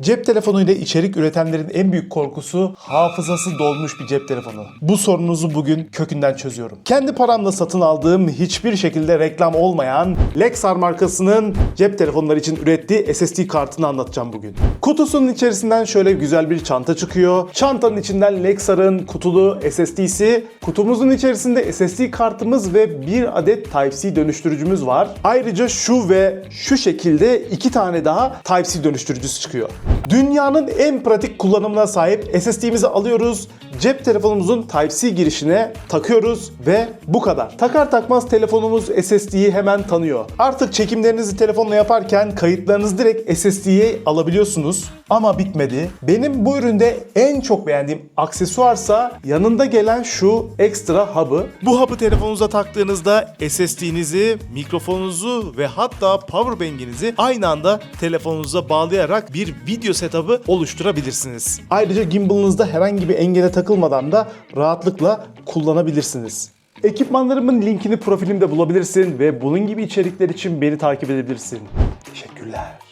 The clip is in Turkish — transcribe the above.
Cep telefonuyla içerik üretenlerin en büyük korkusu hafızası dolmuş bir cep telefonu. Bu sorunuzu bugün kökünden çözüyorum. Kendi paramla satın aldığım hiçbir şekilde reklam olmayan Lexar markasının cep telefonları için ürettiği SSD kartını anlatacağım bugün. Kutusunun içerisinden şöyle güzel bir çanta çıkıyor. Çantanın içinden Lexar'ın kutulu SSD'si, kutumuzun içerisinde SSD kartımız ve bir adet Type-C dönüştürücümüz var. Ayrıca şu ve şu şekilde iki tane daha Type-C dönüştürücüsü çıkıyor. Dünyanın en pratik kullanımına sahip SSD'mizi alıyoruz, cep telefonumuzun Type-C girişine takıyoruz ve bu kadar. Takar takmaz telefonumuz SSD'yi hemen tanıyor. Artık çekimlerinizi telefonla yaparken kayıtlarınızı direkt SSD'ye alabiliyorsunuz. Ama bitmedi. Benim bu üründe en çok beğendiğim aksesuarsa yanında gelen şu ekstra hub'ı. Bu hub'ı telefonunuza taktığınızda SSD'nizi, mikrofonunuzu ve hatta powerbank'inizi aynı anda telefonunuza bağlayarak bir video setup'ı oluşturabilirsiniz. Ayrıca gimbal'ınızda herhangi bir engele takılmadan da rahatlıkla kullanabilirsiniz. Ekipmanlarımın linkini profilimde bulabilirsin ve bunun gibi içerikler için beni takip edebilirsin. Teşekkürler.